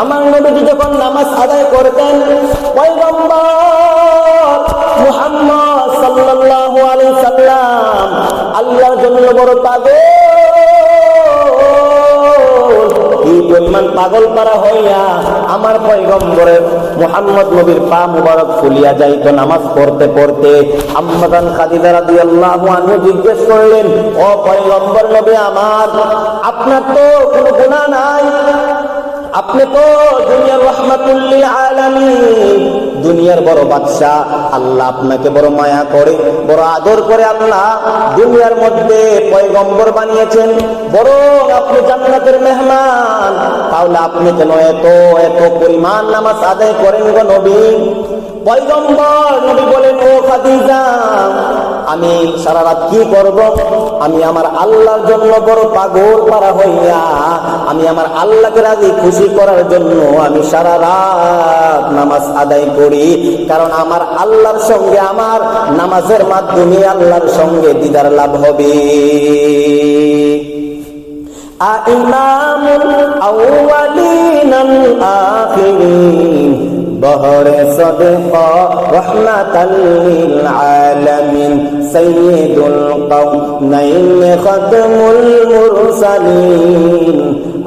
আমার নবীজি যখন নামাজ আদায় করতেন মুহাম্মদ সাল্লাম আল্লাহর জন্য বড় পাগল। পাগল পারা হইয়া আমার পয়গম্বরের মুহাম্মদ নবীর পা মুবারক ফুলিয়া যাইত নামাজ পড়তে পড়তে। আম্মাদান খাদিজা রাদিয়াল্লাহু জিজ্ঞেস করলেন, ও পয়গম্বর নবী আমার, আপনার তো কোনো গুনাহ নাই? আপনি তো দুনিয়ার রহমাতুল্লিল আলামিন। দুনিয়ার বড় বাদশাহ, আল্লাহ আপনাকে বড় মায়া করে, বড় আদর করে আল্লাহ দুনিয়ার মধ্যে পয়গম্বর বানিয়েছেন। বড় আপনি জান্নাতের মেহমান। তাহলে আপনি কেন এত এত পরিমাণ নামাজ আদায় করেন গো নবী? পয়গম্বর নবী বলেন, ও খাদিজা আমি সারা রাত কি করব? আমি আমার আল্লাহর জন্য বড় পাগল পারা হইয়া, আমি আমার আল্লাহকে রাজি খুশি করার জন্য আমি সারা রাত নামাজ আদায় করি। কারণ আমার আল্লাহর সঙ্গে, আমার নামাজের মাধ্যমে আল্লাহর সঙ্গে দিদার লাভ হবে। আইমামুল আউয়ালিনাল আখিরিন। بهر صدقا رحمة للعالمين. سيد القونين ختم المرسلين.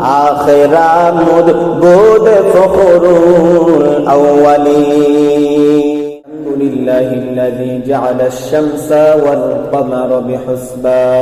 آخر مدبود فخر الأولين. الحمد لله الذي جعل الشمس والقمر بحسبان.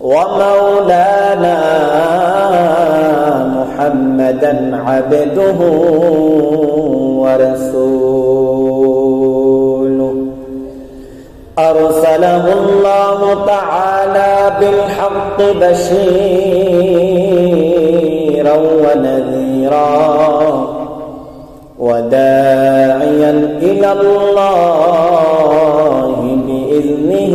ومولانا محمدا عبده ورسوله. أرسله الله تعالى بالحق بشيرا ونذيرا وداعيا إلى الله بإذنه.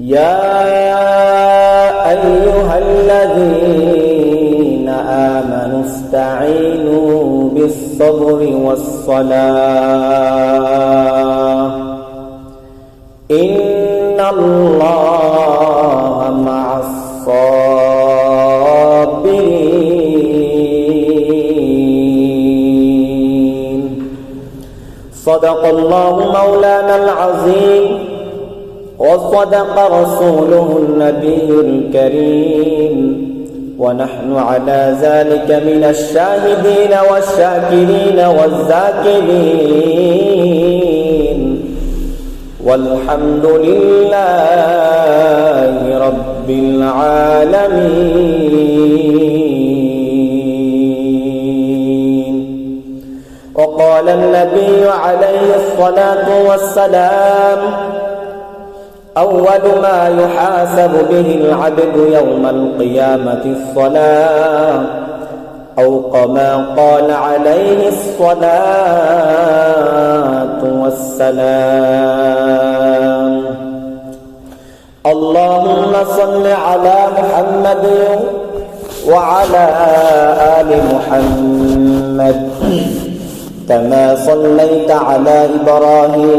يا أيها الذين آمنوا استعينوا بالصبر والصلاة. إن الله مع الصابرين. صدق الله مولانا العظيم. وصدق رسوله النبي الكريم. ونحن على ذلك من الشاهدين والشاكرين والذاكرين. والحمد لله رب العالمين. وقال النبي عليه الصلاة والسلام أول ما يحاسب به العبد يوم القيامة الصلاة. أو كما قال عليه الصلاة والسلام. اللهم صل على محمد وعلى آل محمد كما صليت على إبراهيم.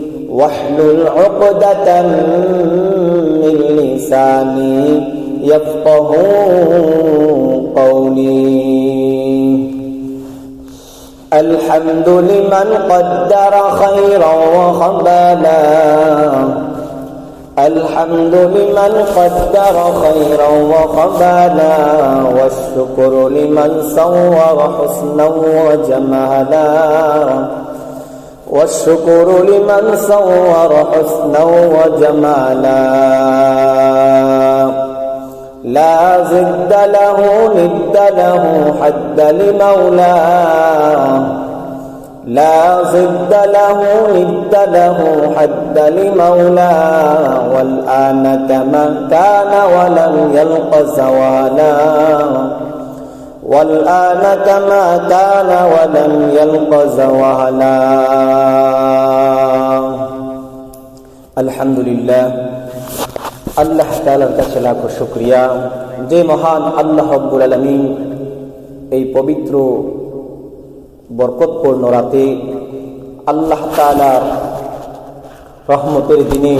واحلل عقدة من لساني يفقه قولي. الحمد لمن قدر خيرا وخبالا. الحمد لمن قدر خيرا وقبالا والشكر لمن صور حسنا وجمالا. والشكر لمن صور حسنا وجمالا. لا زد له ند له حد لمولاه لا ضد له ند له حد لمولاه والآن كما كان ولم يلق زوالا. والآن كما كان ولم يلق زوالا الحمد لله আল্লাহ তালার কাছে লাখো শুক্রিয়া যে মহান আল্লাহ রব্বুল আলমিন এই পবিত্র বরকতপূর্ণ রাতে আল্লাহ তালার রহমতের দিনে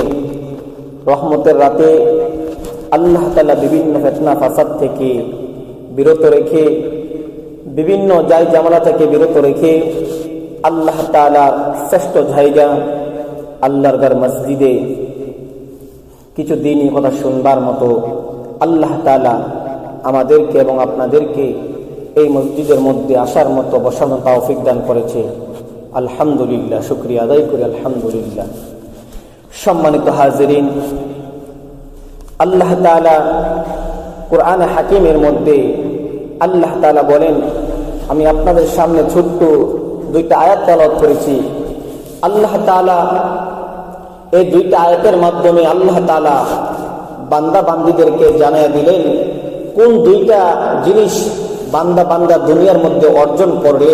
রহমতের রাতে আল্লাহ তালা বিভিন্ন ফেতনা ফাসাদ থেকে বিরত রেখে, বিভিন্ন জায় জামালা থেকে বিরত রেখে আল্লাহ তালার শ্রেষ্ঠ জায়গা আল্লাহর গার মসজিদে কিছু দিনই কথা শুনবার মতো আল্লাহ তালা আমাদেরকে এবং আপনাদেরকে এই মসজিদের মধ্যে আসার মতো বসানো তাওফিক দান করেছে। আলহামদুলিল্লাহ, শুক্রিয়া আদায় করি, আলহামদুলিল্লাহ। সম্মানিত হাজরিন, আল্লাহ তালা কোরআন হাকিমের মধ্যে আল্লাহ তালা বলেন, আমি আপনাদের সামনে ছোট্ট দুইটা আয়াত তালাত করেছি। আল্লাহ তালা এই দুইটা আয়াতের মাধ্যমে আল্লাহ তালা বান্দা বান্দিদেরকে জানিয়ে দিলেন, কোন দুইটা জিনিস বান্দা বান্দা দুনিয়ার মধ্যে অর্জন করলে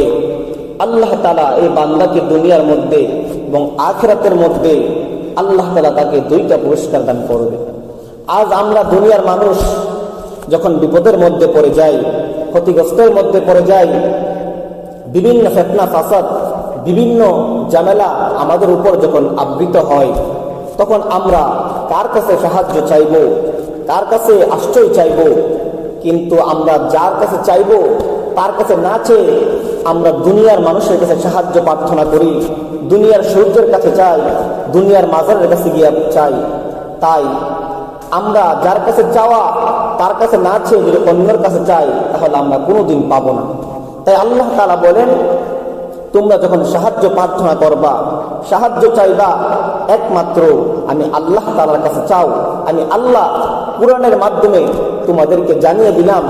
আল্লাহ তালা এই বান্দাকে দুনিয়ার মধ্যে এবং আখরাতের মধ্যে আল্লাহ তালা তাকে দুইটা পুরস্কার দান করবে। আজ আমরা দুনিয়ার মানুষ যখন বিপদের মধ্যে পড়ে যাই, ক্ষতিগ্রস্তের মধ্যে পড়ে যাই, বিভিন্ন ফেতনা, ফাসাদ, বিভিন্ন জামেলা আমাদের উপর যখন আবৃত হয়, তখন আমরা কার কাছে সাহায্য চাইব, কার কাছে আশ্রয় চাইব? কিন্তু আমরা যার কাছে চাইব, তার কাছে না চেয়ে আমরা দুনিয়ার মানুষের কাছে সাহায্য প্রার্থনা করি, দুনিয়ার সূর্যের কাছে চাই দুনিয়ার মাজারের কাছে গিয়ে চাই। তাই আমরা যার কাছে চাওয়া তার কাছে না চেয়ে যদি অন্যের কাছে চাই তাহলে আমরা কোনোদিন পাবো না। তাই আল্লাহ তালা বলেন, তোমরা যখন সাহায্য প্রার্থনা করবা, সাহায্য চাইবা, একমাত্র আমি আল্লাহ তালার কাছে চাও। আমি আল্লাহ কোরআনের মাধ্যমে তোমাদেরকে জানিয়ে দিলাম,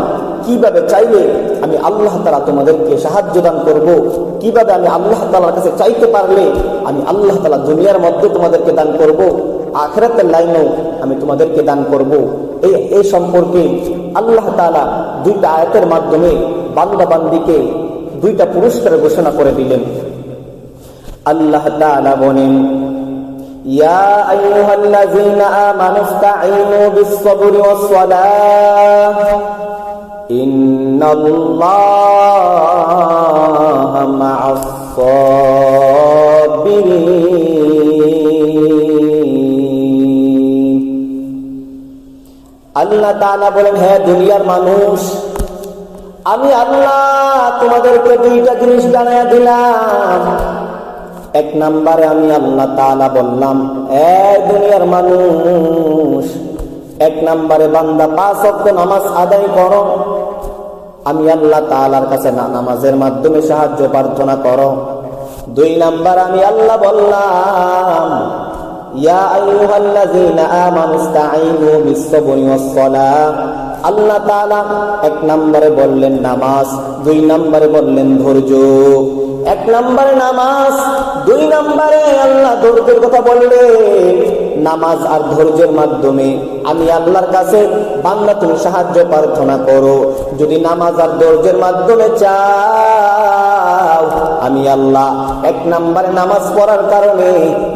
কীভাবে চাইলে আমি আল্লাহ তালা তোমাদেরকে সাহায্য দান করব, কীভাবে আমি আল্লাহ তালার কাছে চাইতে পারলে আমি আল্লাহ তালা দুনিয়ার মধ্যে তোমাদেরকে দান করব, আখরাতের লাইনেও আমি তোমাদেরকে দান করব। এই এই সম্পর্কে আল্লাহ তালা দুইটা আয়াতের মাধ্যমে বান্দা বান্দিকে দুইটা পুরস্কার ঘোষণা করে দিলেন। আল্লাহ তাআলা বলেন, ইয়া আল্লাহ তাআলা বলেন হ্যাঁ দুনিয়ার মানুষ, আমি আল্লাহ তোমাদেরকে দুইটা জিনিস জানাইয়া দিলাম। এক নাম্বারে আমি আল্লাহ তাআলা বললাম, এ দুনিয়ার মানুষ, এক নম্বরে বান্দা পাঁচ অক্ট নামাজ আদায় করো। আমি আল্লাহ তাআলার কাছে না, নামাজের মাধ্যমে সাহায্য প্রার্থনা করো। দুই নাম্বার আমি আল্লাহ বললাম আল্লাহ এক নম্বরে বললেন নামাজ, দুই নম্বরে বললেন ধৈর্য। এক নম্বরে নামাজ, দুই নম্বরে আল্লাহ ধৈর্যের কথা নামাজ আর ধৈর্যের মাধ্যমে আমি আল্লাহর কাছে বান্দা তুমি সাহায্য প্রার্থনা করো। যদি নামাজ আর ধৈর্যের মাধ্যমে চাও আমি আল্লাহ। এক নম্বরে নামাজ পড়ার কারণে,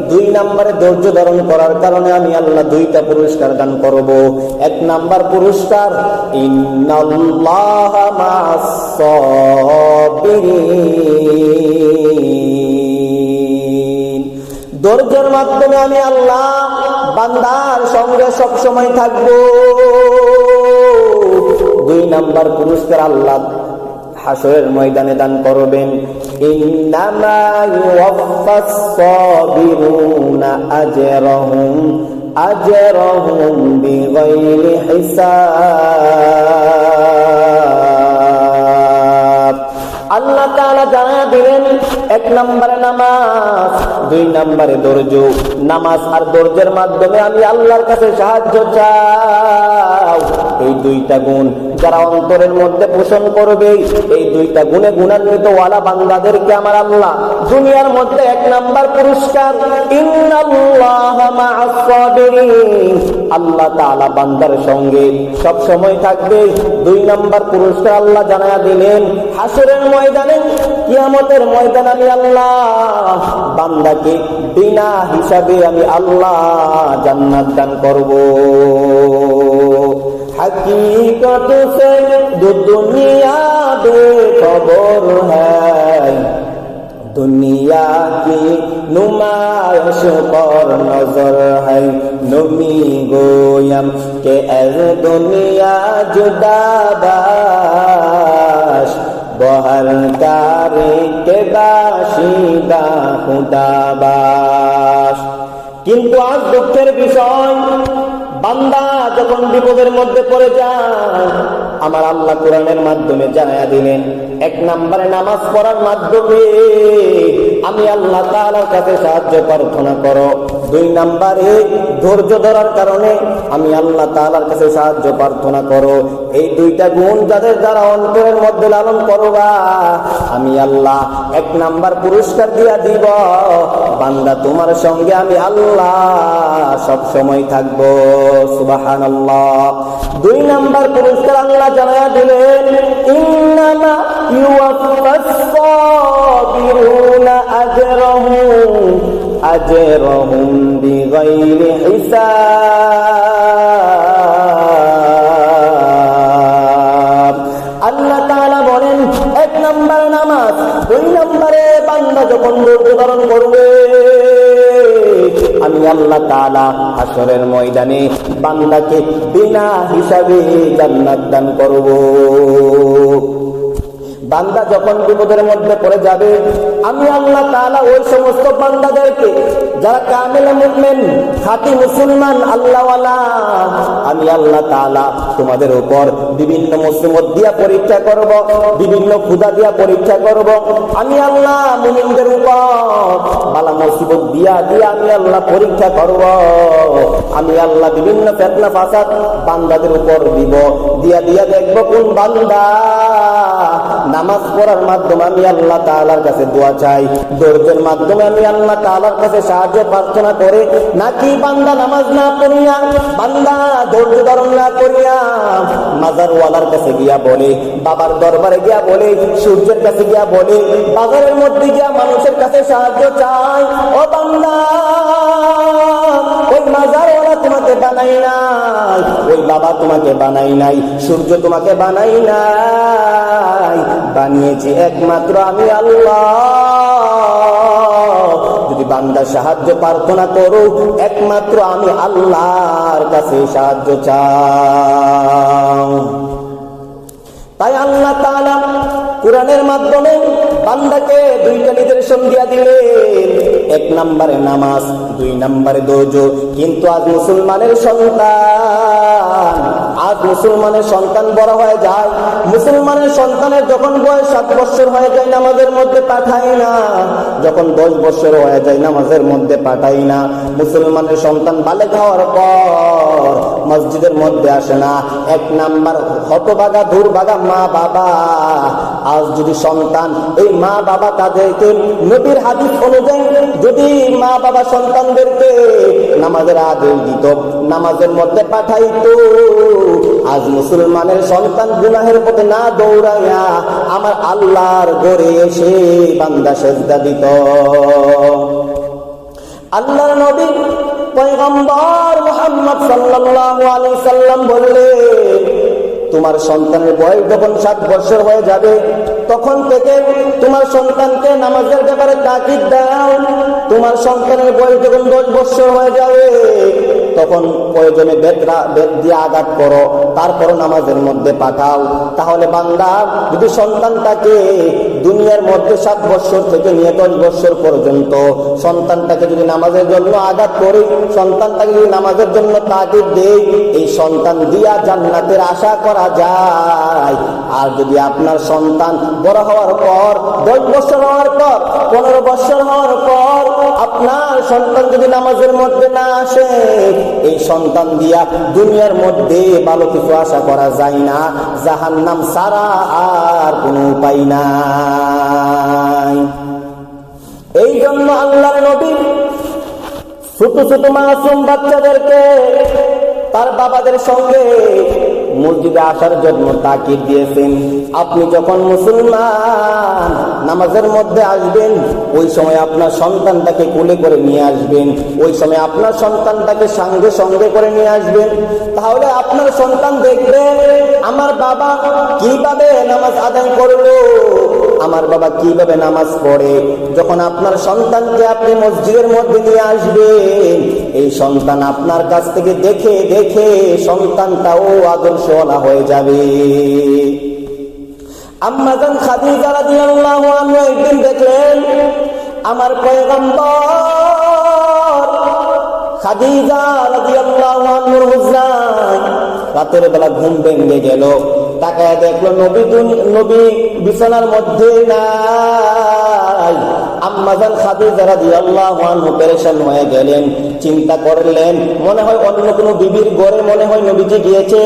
দুই নম্বরে ধৈর্য ধারণ করার কারণে আমি আল্লাহ দুইটা পুরস্কার দান করব। এক নাম্বার পুরস্কার, ইন্নাল্লাহ ধৈর্যের মাধ্যমে আমি আল্লাহ বান্দার সঙ্গে সবসময় থাকব। দুই নাম্বার পুরস্কার আল্লাহ হাসরের ময়দানে দান করবেন। ইন্নামা আল্লাহ দিলেন। এক নম্বরে নামাজ, দুই নম্বরে নামাজ আর মাধ্যমে আমি আল্লাহর কাছে সাহায্য চাও এই দুইটা গুণ যারা অন্তরের মধ্যে পোষণ করবে, এই দুইটা গুণে গুণান্বিত ওয়ালা বান্দাদেরকে আমার আল্লাহ দুনিয়ার মধ্যে এক নাম্বার পুরস্কার। আল্লাহ তাআলা বান্দার সঙ্গে সব সময় থাকবে। দুই নাম্বার পুরস্কার আল্লাহ জানায়া দিলেন হাসরের ময়দানে কিয়ামতের ময়দান আমি আল্লাহ, বান্দাকে বিনা হিসাবে আমি আল্লাহ জান্নাত দান করব। হাকিকত সে দু দুনিয়া দে খবর হ্যায় দুনিয়া কি নুমাইশ পর নজর হই নমি গোয়াম কে এ দুনিয়া জুদাবা বহর তারিকে দাসিদা খুদাবাস কিন্তু আজ দুঃখের বিষয় বান্দা যখন বিপদের মধ্যে পড়ে যায়, আমার আল্লাহ কোরআনের মাধ্যমে জানায়া দিলেন, এক নম্বরে নামাজ পড়ার মাধ্যমে আমি আল্লাহ তাআলার কাছে সাহায্য প্রার্থনা করো। দুই নম্বরে ধৈর্য ধরার কারণে আমি আল্লাহ তাআলার কাছে সাহায্য প্রার্থনা করো। এই দুইটা গুণ যাদের দ্বারা অন্তরের মধ্যে লালন করবা, আমি আল্লাহ এক নাম্বার পুরস্কার দিয়া দিব। বান্দা, তোমার সঙ্গে আমি আল্লাহ সব সময় থাকব। সুবাহান দুই নাম্বার পুরস্কার আল্লাহ জানা দিলেন, ইন্নামা ইউওয়াফাস সাবিরুনা আজরাহুম বিগাইরি হিসাব। বান্দা যখন ধৈর্য ধারণ করবে, আমি আল্লাহ তালা হাসরের ময়দানে বান্দাকে বিনা হিসাবে জান্নাত দান করব। বান্দা যখন বিপদের মধ্যে পড়ে যাবে, আমি আল্লাহ তাআলা ওই সমস্ত বান্দাদেরকে, যারা কামেল মুমিন, খাঁটি মুসলমান, আল্লাহওয়ালা, আমি আল্লাহ তাআলা তোমাদের উপর বিভিন্ন মুসিবত দিয়া পরীক্ষা করব, বিভিন্ন ক্ষুদা দিয়া পরীক্ষা করব। আমি আল্লাহ মুমিনদের উপর বালা মুসিবত দিয়া দিয়া আমি আল্লাহ পরীক্ষা করব। আমি আল্লাহ বিভিন্ন ফেতনা ফাসাদ বান্দাদের উপর দিব, দিয়া দিয়া দেখব কোন বান্দা নামাজ পড়ার মাধ্যমে আমি আল্লাহ তাআলার কাছে দোয়া চাই। ধৈর্যের মাধ্যমে আমি আল্লাহ তাআলার কাছে সাহায্য, প্রার্থনা করে নাকি বান্দা নামাজ না পড়িয়া, বান্দা ধৈর্য ধারণ না করিয়া মাজারওয়ালার কাছে গিয়া বলে, বাবার দরবারে গিয়া বলে, সূর্যের কাছে গিয়া বলে, বাজারের মধ্যে গিয়া মানুষের কাছে সাহায্য চাই। ও বান্দা! তোমাকে বানাই নাই। ওই বাবা তোমাকে বানাই নাই, সূর্য তোমাকে বানাই নাই। বানিয়েছি একমাত্র আমি আল্লাহ। যদি বান্দা সাহায্য প্রার্থনা করো, একমাত্র আমি আল্লাহর কাছে সাহায্য চাও তাই আল্লাহ তাআলা কোরআনের মাধ্যমে বান্দাকে দুইটা নিদর্শন দিয়া দিলেন এক নম্বরে নামাজ, দুই নম্বরে দোজ কিন্তু আজ মুসলমানের সন্তান, আজ মুসলমানের সন্তান বড় হয়ে যায়। মুসলমানের সন্তানের যখন বয়স সাত বছর হয়ে যায় নামাজের মধ্যে পাঠাই না, যখন দশ বছর হয়ে যায় নামাজের মধ্যে পাঠাই না। মুসলমানের সন্তান বালে খাওয়ার পর মসজিদের মধ্যে আসে না। এক নাম্বার হতবাগা দুর্বাগা মা বাবা। আজ যদি সন্তান এই মা বাবা তাদেরকে নবীর হাদিস অনুযায়ী যদি মা বাবা সন্তানদেরকে নামাজের আদেশ দিত, নামাজের মধ্যে পাঠাইতো, আজ মুসলমানের সন্তান গুনাহের পথে না দৌড়াইয়া আমার আল্লাহর গড়ে এসে বান্দা সেজদা দিত। আল্লাহর নবী পয়গম্বর মোহাম্মদ সাল্লাম বললেন তোমার সন্তানের বয়স যখন সাত বছর হয়ে যাবে, তখন থেকে তোমার সন্তানকে নামাজের ব্যাপারে তাকিদ দাও। তোমার সন্তানের বয়স যখন দশ বছর হয়ে যাবে তখন প্রয়োজনে বেদরা বেদ দিয়ে আঘাত করো তারপর নামাজের মধ্যে পাঠাও তাহলে বান্দা, যদি সন্তানটাকে দুনিয়ার মধ্যে সাত বছর থেকে নিয়ে দশ বছর পর্যন্ত সন্তানটাকে যদি নামাজের জন্য আঘাত করি, সন্তানটাকে যদি নামাজের জন্য তাগিদ দেই এই সন্তান দিয়া জান্নাতের আশা করা যায়। আর যদি আপনার সন্তান বড় হওয়ার পর, দশ বছর হওয়ার পর, পনেরো বছর হওয়ার পর, আপনার সন্তান যদি নামাজের মধ্যে না আসে এই সন্তান দিয়া দুনিয়ার মধ্যে ভালো কিছু আশা করা যায় না জাহান নাম সারা আর কোনো উপায় নাই। এই জন্য আল্লাহ নবী ছোট ছোট মাসুম বাচ্চাদেরকে তার বাবাদের সঙ্গে মসজিদে আসার জন্য তাকিদ দিয়েছেন। আপনি যখন মুসলমান, নামাজের মধ্যে আসবেন, ওই সময় আপনার সন্তানটাকে কোলে করে নিয়ে আসবেন। ওই সময় আপনার সন্তানটাকে সঙ্গে সঙ্গে করে নিয়ে আসবেন। তাহলে আপনার সন্তান দেখবেন, আমার বাবা কীভাবে নামাজ আদায় করল? আমার বাবা কীভাবে নামাজ পড়ে? যখন আপনার সন্তানকে আপনি মসজিদের মধ্যে নিয়ে আসবেন, এই সন্তান আপনার কাছ থেকে দেখে দেখে সন্তানটাও আদর্শওয়ালা হয়ে যাবে। আম্মাজান খাদিজা রাদিয়াল্লাহু আনহা একদিন দেখলেন, আমার পয়গম্বর খাদিজা রাদিয়াল্লাহু আনহুর হুজরায় রাতের বেলা ঘুম ভেঙে গেল। তাকায় দেখল নবী নবী বিছানার মধ্যে নাই। আম্মাজান হয়ে গেলেন, চিন্তা করলেন, মনে হয় অন্য কোনো বিবির ঘরে মনে হয় নবীজি গিয়েছে।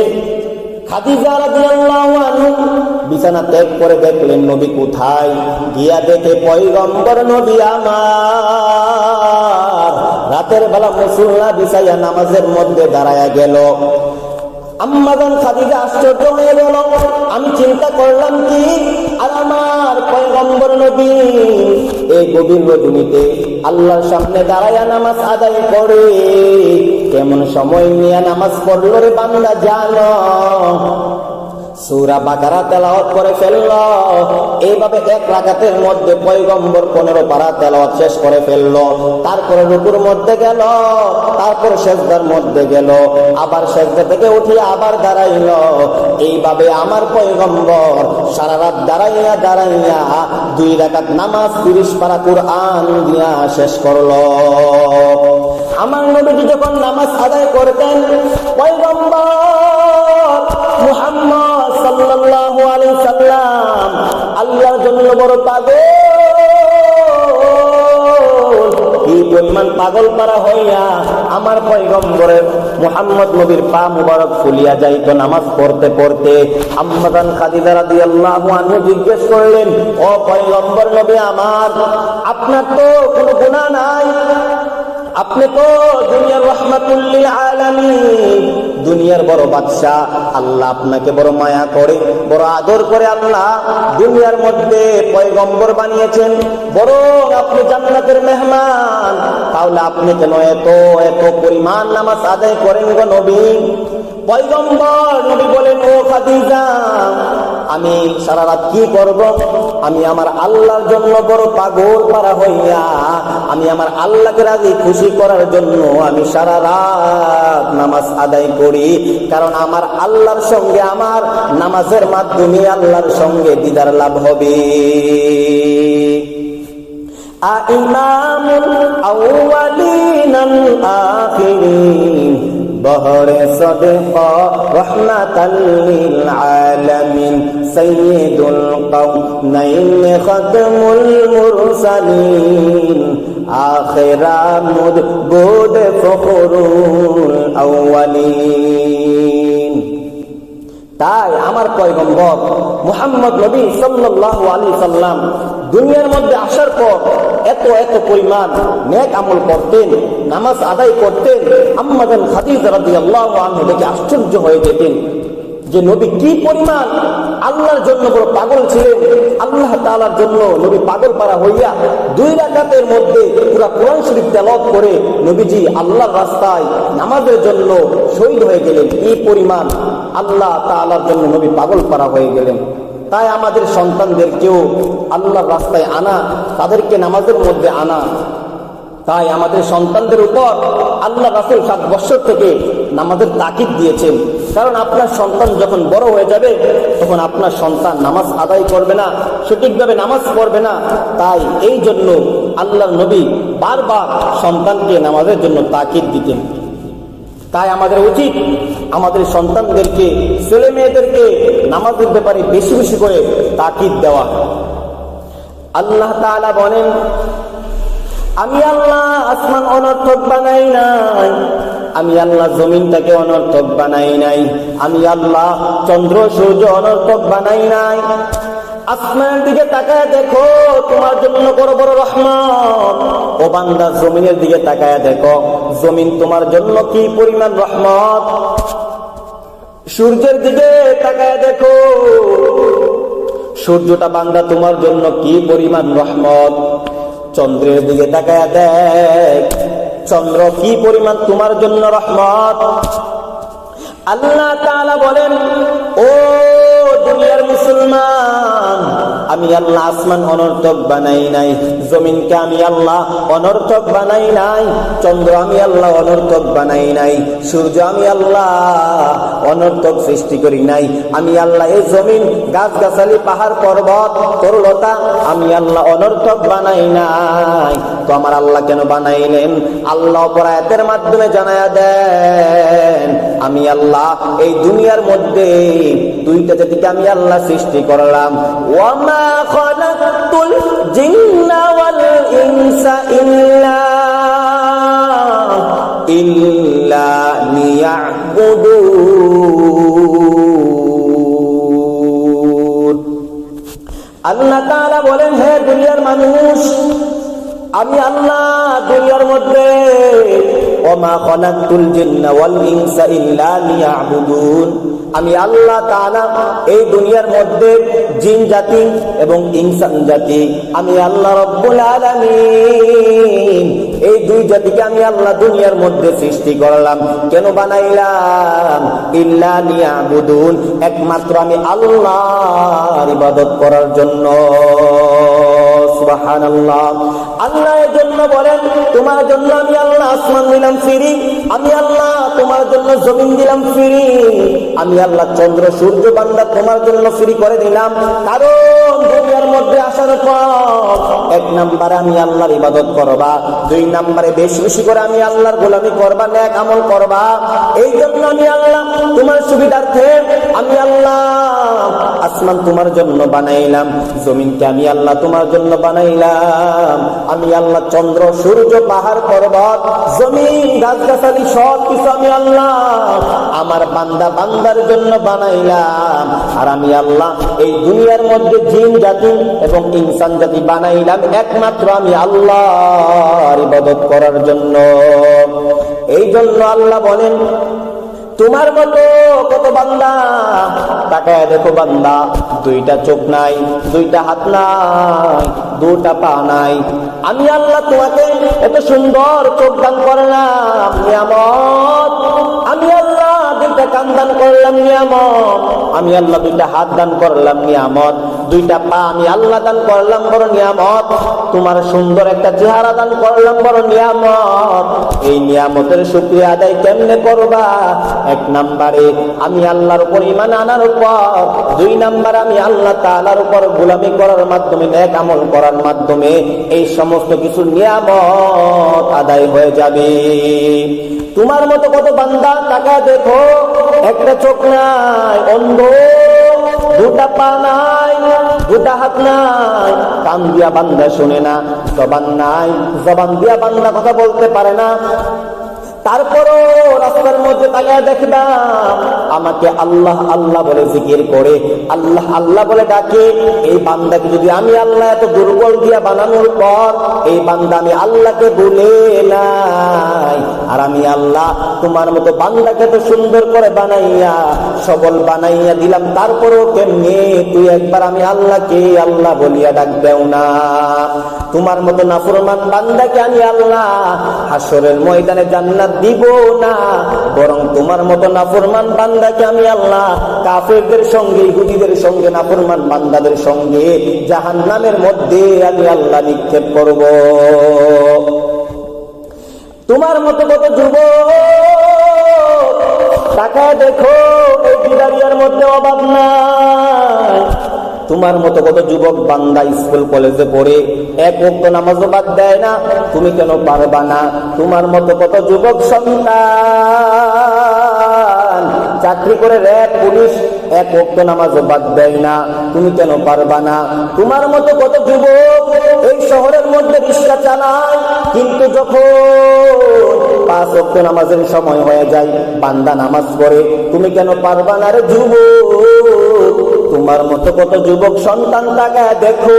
বিছানা ত্যাগ করে দেখলেন নবী কোথায়? গিয়া দেখে পয়গম্বর নবী আমার। রাতের বেলা মুসল্লা বিছাইয়া নামাজের মধ্যে দাঁড়ায়া গেল। আম্মাজান খাদিজা আশ্চর্য হয়ে গেল। আমি চিন্তা করলাম কি, আর আমার পয়গম্বর নবী এই গভীর রজনীতে আল্লাহর সামনে দাঁড়াইয়া নামাজ আদায় করে। কেমন সময় নিয়ে নামাজ পড়ল রে বান্দা, জানো? সুরা বাকারা তেলাওয়াত করে ফেলল। এইভাবে এক রাকাতের মধ্যে পয়গম্বর পনেরো পারা তেলাওয়াত শেষ করে ফেলল। তারপরে রুকুর মধ্যে গেল, তারপর শেষদার মধ্যে গেল, আবার শেষদা থেকে উঠিয়ে আবার দাঁড়াইল। এইভাবে আমার পয়গম্বর সারা রাত দাঁড়াইয়া দাঁড়াইয়া দুই রাকাত নামাজ তিরিশ পারা কোরআন দিয়া শেষ করল। আমার নবীজি যখন নামাজ আদায় করতেন, পয়গম্বর মুহাম্মদ সাল্লাম, আল্লাহর জন্য বড় পাগল। কি পরিমাণ পাগল পারা হইয়া আমার পয়গম্বরের মুহাম্মদ নবীর পা মুবারক ফুলিয়া যাইতো নামাজ পড়তে পড়তে। আম্মাদান খাদিজা রাদিয়াল্লাহু আনহু জিজ্ঞেস করলেন, ও পয়গম্বর নবী আমার, আপনার তো কোনো গুণা নাই। আপনি তো দুনিয়ার রহমাতুল্লিল আলামিন। দুনিয়ার বড় বাদশাহ, আল্লাহ আপনাকে বড় মায়া করে, বড় আদর করে আল্লাহ দুনিয়ার মধ্যে পয়গম্বর বানিয়েছেন। বরং আপনি জান্নাতের মেহমান, তাহলে আপনি কেন এত এত পরিমাণ নামাজ আদায় করেন গো নবী? পয়গম্বর নবী বলেন, ও খাদিজা আমি সারা রাত কি করব? আমি আমার আল্লাহর জন্য বড় পাগল পারা হইয়া, আমি আমার আল্লাহকে রাজি খুশি করার জন্য আমি সারা রাত নামাজ আদায় করি। কারণ আমার আল্লাহর সঙ্গে আমার নামাজের মাধ্যমে আল্লাহর সঙ্গে দিদার লাভ হবে। আ ইমামুল আউওয়ালিনাল আখিরিন। بهر صدق رحمة للعالمين سيد القومين ختم المرسلين آخر مدبود فخر الأولين তাই আমার পয়গম্বর মুহাম্মদ নবী সাল্লাল্লাহু আলাইহি সাল্লাম দুনিয়ার মধ্যে আসার পর এত এত পরিমাণ নেক আমল করতেন, নামাজ আদায় করতেন। আম্মাজান খাদিজা রাদিয়াল্লাহু আনহা দেখে আশ্চর্য হয়ে যেতেন যে নবী কি পরিমাণ আল্লাহর জন্য বড় পাগল ছিলেন। আল্লাহ তাআলার জন্য নবী পাগল পারা হইয়া দুই রাকাতের মধ্যে পুরা কোরআন শরীফ তেলাওয়াত করে নবীজি আল্লাহর রাস্তায় নামাজের জন্য শহীদ হয়ে গেলেন। এই পরিমাণ আল্লাহ তাআলার জন্য নবী পাগল পারা হয়ে গেলেন। তাই আমাদের সন্তানদেরকেও আল্লাহর রাস্তায় আনা, তাদেরকে নামাজের মধ্যে আনা। তাই আমাদের সন্তানদের উপর আল্লাহ রাসুল সাত বছর থেকে নামাজের তাকিদ দিয়েছেন। কারণ আপনার সন্তান যখন বড় হয়ে যাবে, তখন আপনার সন্তান নামাজ আদায় করবে না, সঠিকভাবে নামাজ পড়বে না। তাই এই জন্য আল্লাহ নবী বারবার সন্তানকে নামাজের জন্য তাকিদ দিতেন। তাই আমাদের উচিত আমাদের সন্তানদেরকে, ছেলে মেয়েদেরকে নামাজের ব্যাপারে বেশি বেশি করে তাকিদ দেওয়া আল্লাহ তাআলা বলেন, আমি আল্লাহ আসমান অনর্থক বানাই নাই, আমি আল্লাহ জমিনটাকে অনর্থক বানাই নাই, আমি আল্লাহ চন্দ্র সূর্য অনর্থক বানাই নাই। আসমানের দিকে তাকায় দেখো, তোমার জন্য বড় বড় রহমত। ও বান্দা, জমিনের দিকে তাকায় দেখো, জমিন তোমার জন্য কি পরিমাণ রহমত? সূর্যের দিকে তাকায় দেখো। সূর্যটা বাংলা তোমার জন্য কি পরিমাণ রহমত? চন্দ্রের দিকে তাকায় দেখ। চন্দ্র কি পরিমাণ তোমার জন্য রহমত? আল্লাহ তাআলা বলেন, ও দুনিয়ার মুসলমান আমি আল্লাহ আসমান অনর্থক বানাই নাই। জমিনকে আমি আল্লাহ অনর্থক বানাই নাই। চন্দ্র আমি আল্লাহ অনর্থক বানাই নাই। সূর্য আমি আল্লাহ অনর্থক সৃষ্টি করি নাই। আমি আল্লাহ এই জমিন গাছ গাছালি পাহাড়, পর্বত, তরলতা আমি আল্লাহ অনর্থক বানাই নাই। তো আমার আল্লাহ কেন বানাইলেন? আল্লাহ অপরায়তের মাধ্যমে জানায়া দেন, আমি আল্লাহ এই দুনিয়ার মধ্যে দুইটা জাতিকে আমি আল্লাহ সৃষ্টি করলাম। ওয়ামা খালাকতুল জিন্না ওয়াল ইনসা ইল্লা ইল্লা লিয়াবুদুন আল্লাহ তাআলা বলেন হে দুনিয়ার মানুষ আমি আল্লাহ দুনিয়ার মধ্যে ওমা খলাকুল জিন্না ওয়াল ইনসা ইল্লা লিয়াবুদুন। আমি আল্লাহ তাআলা এই দুনিয়ার মধ্যে জিন জাতি এবং ইনসান জাতি। আমি আল্লাহ রব্বুল আলামিন। এই দুই জাতিকে আমি আল্লাহ দুনিয়ার মধ্যে সৃষ্টি করলাম। কেন বানাইলাম? ইল্লা লিয়াবুদুন। একমাত্র আমি আল্লাহর ইবাদত করার জন্য। ইবাদত করবা, দুই নাম্বারে বেশি বেশি করে আমি আল্লাহর গোলামি করবা নেক আমল করবা। এই জন্য আমি আল্লাহ তোমার সুবিধার্থে আমি আল্লাহ আসমান তোমার জন্য বানাইলাম, জমিনকে আমি আল্লাহ তোমার জন্য বানাইলাম। আমি আল্লাহ চন্দ্র, সূর্য, পাহাড়, পর্বত, জমিন, গাছগাছালি সব কিছু আমি আল্লাহ আমার বান্দা বান্দার জন্য বানাইলাম। আর আমি আল্লাহ এই দুনিয়ার মধ্যে জিন জাতি এবং ইনসান জাতি বানাইলাম, একমাত্র আমি আল্লাহর ইবাদত করার জন্য। এই জন্য আল্লাহ বলেন তোমার মতো কত বান্দা? তাকায় দেখো বান্দা, দুইটা চোখ নাই, দুইটা হাত নাই, দুটা পা নাই। আমি আল্লাহ তোমাকে এত সুন্দর চোখ দান করে না, আমি নিয়ামত দান করলাম নিয়ামত। আমি আল্লাহ দুইটা হাত দান করলাম নিয়ামত। দুইটা পা আমি আল্লাহ দান করলাম বড় নিয়ামত। তোমার সুন্দর একটা চেহারা দান করলাম বড় নিয়ামত। এই নিয়ামতের শুক্রিয়া আদায় কেমনে করবা? এক নাম্বারে, আমি আল্লাহর উপর ইমান আনার উপর। দুই নাম্বার, আমি আল্লাহ তাআলার উপর গোলামি করার মাধ্যমে, নেক আমল করার মাধ্যমে এই সমস্ত কিছু নিয়ামত আদায় হয়ে যাবে। তোমার মতো কত বান্দা টাকা দেখো একটা চোখ নাই, অন্ধ। দুটা পা নাই, দুটা হাত নাই। কান দিয়া বান্দা শুনে না, জবান নাই। জবান দিয়া বান্দা কথা বলতে পারে না। তারপরও রাস্তার মধ্যে তাকিয়ে দেখলাম আমাকে আল্লাহ আল্লাহ বলে জিকির করে, আল্লাহ আল্লাহ বলে ডাকে। এই বান্দাকে যদি আমি আল্লাহ এত দুর্বল দিয়া বানানোর পর, এই বান্দা আমি আল্লাহকে বলে নাই। আর আমি আল্লাহ তোমার মতো বান্দাকে তো সুন্দর করে বানাইয়া, সবল বানাইয়া দিলাম, তারপরেও কেমনে? তুই একবার আমি আল্লাহকে আল্লাহ বলিয়া ডাক দেও না। তোমার মতো নাফরমান বান্দাকে আমি আল্লাহ হাসরের ময়দানে জান্নাত দিব না, বরং তোমার মতো নাফরমান বান্দাকে আমি আল্লাহ কাফেরদের সঙ্গে, ইহুদিদের সঙ্গে, নাফরমান বান্দাদের সঙ্গে জাহান্নামের মধ্যে আমি আল্লাহ নিক্ষেপ করব। তোমার মতো কত যুব টাকা দেখো, এই বিদারিয়ার মধ্যে অভাব নাই। তোমার মতো কত যুবক বান্দা স্কুল কলেজে পড়ে, এক অক্ত নামাজও বাদ দেয় না, তুমি কেন পারবা না? তোমার মতো কত যুবক সন্তান, চাকরি করে র্যাব, পুলিশ, এক অক্ত নামাজও বাদ দেয় না, তুমি কেন পারবা না? তোমার মতো কত যুবক এই শহরের মধ্যে রিক্সা চালায়, কিন্তু যখন পাঁচ অক্ত নামাজের সময় হয়ে যায়, বান্দা নামাজ পড়ে, তুমি কেন পারবা না রে যুবক? তোমার মতো কত যুবক সন্তান টাকা দেখো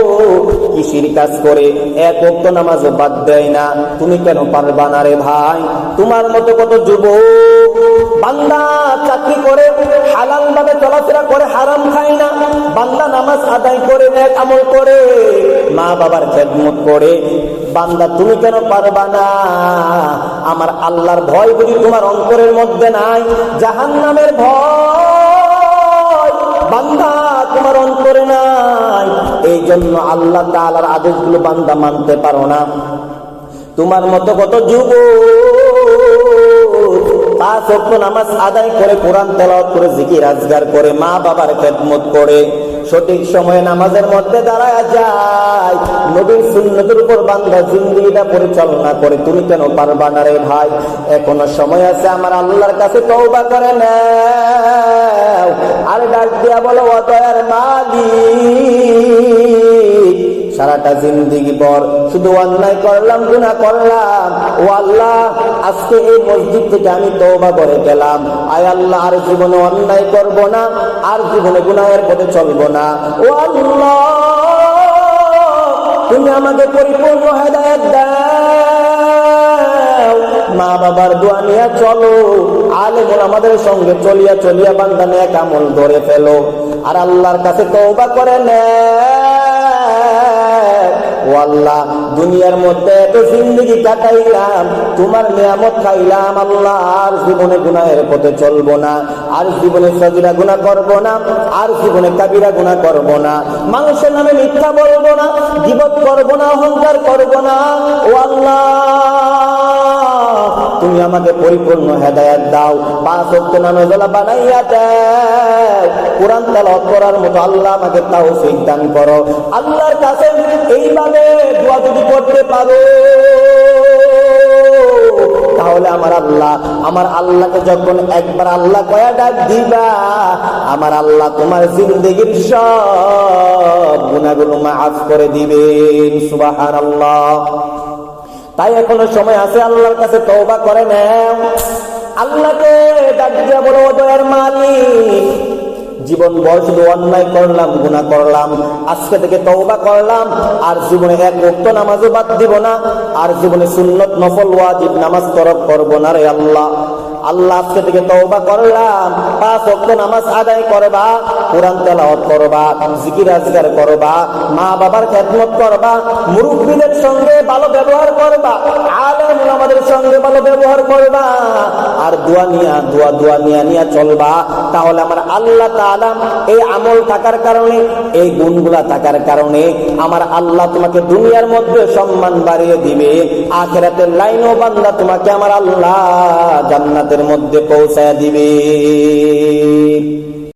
কৃষির কাজ করে? এক অক্ত নামাজ বাদ দেয় না। তুমি কেন পারবা না রে ভাই? তোমার মতো কত যুবক বান্দা চাকরি করে হালাল ভাবে চলাফেরা করে, হারাম খায় না। বান্দা নামাজ আদায় করে নেক আমল করে, মা বাবার খেদমত করে। বান্দা, তুমি কেন পারবা না? আমার আল্লাহর ভয় বলি তোমার অন্তরের মধ্যে নাই। জাহান নামের ভয় বান্দা তোমার অন্তরে নাই। এই জন্য আল্লাহ তালার আদেশগুলো বান্দা মানতে পারো না। তোমার মতো কত যুব পাঁচ অক্ষ নামাজ আদায় করে কোরআন তেলাওয়াত করে জিকির রাজগার করে মা বাবার খেদমত করে। সঠিক সময়ে নামাজের মধ্যে দাঁড়ায় যায়। নবীর সুন্নতের উপর বান্দা জিন্দিগিটা পরিচালনা করে। তুমি কেন পারবা না রে ভাই? এখনও সময় আছে, আমার আল্লাহর কাছে তওবা করে না আর ডাক দিয়া বলো অদয়ার মালিক। সারাটা জিন্দিগি পর শুধু অন্যায় করলাম গুণা করলাম। ও আল্লাহ, আজকে এই মসজিদ থেকে আমি তওবা করে গেলাম। আয় আল্লাহ, আর জীবনে অন্যায় করব না, আর জীবনে গুনাহের পথে চলবো না। ও আল্লাহ, তুমি আমাকে পরিপূর্ণ হেদায়ত দাও। মা বাবার দোয়া নিয়ে চলো। আলেমুল আমাদের সঙ্গে চলিয়া চলিয়া বান্দা নেক আমল ধরে ফেলো। আর আল্লাহর কাছে তওবা করে নেয় ও আল্লাহ, দুনিয়ার মধ্যে এত জিন্দগি কাটাইলাম, তোমার নিয়ামত খাইলাম আল্লাহ, আর জীবনে গুনাহের পথে চলবো না, আর জীবনে সজিরা গুণা করব না, আর জীবনে কাবিরা গুণা করব না, মানুষের নামে মিথ্যা বলব না জীবত করব না, অহংকার করব না, ও আল্লাহ। তুমি আমাকে পরিপূর্ণ হেদায়াত দাও। পাঁচ অক্ট নামে জলা বানাইয়া দেয়। কোরআন তেলাওয়াত করার মতো আল্লাহ আমাকে তাও দান করো। আল্লাহর কাছে এইভাবে দোয়া যদি করতে পারো, তাহলে আমার আল্লাহ, আমার আল্লাহকে যখন একবার আল্লাহ কয়া ডাক দিবা, আমার আল্লাহ তোমার জিন্দগির সব গুণাগুলো মাফ করে দিবেন। সুবাহান আল্লাহ তাই এখনও সময় আছে, আল্লাহর কাছে তওবা করে নেও। আল্লাহকে ডাক দিয়া বড় দয়ার মালিক, জীবন ভর শুধু অন্যায় করলাম গুণা করলাম, আজকে থেকে তওবা করলাম, আর জীবনে এক মুক্ত নামাজও বাদ দিব না, আর জীবনে সুন্নত নফল, ওয়াজিব নামাজ তরফ করব না রে আল্লাহ। আল্লাহ আজকে থেকে তওবা করলাম। পাঁচ ওয়াক্ত নামাজ আদায় করবা, কোরআন তেলাওয়াত করবা, জিকির আজগার করবা মা বাবার খেদমত করবা, মুরব্বীদের সঙ্গে ভালো ব্যবহার করবা আলেম আমাদের সঙ্গে ভালো ব্যবহার করবা। আর দোয়া নিয়া, দোয়া দোয়া নিয়া নিয়া চলবা। তাহলে আমার আল্লাহ তাআলা এই আমল থাকার কারণে, এই গুণগুলা থাকার কারণে আমার আল্লাহ তোমাকে দুনিয়ার মধ্যে সম্মান বাড়িয়ে দিবে। আখেরাতের লাইনও বান্দা তোমাকে আমার আল্লাহ জান্নাতের মধ্যে পৌঁছায় দিবে।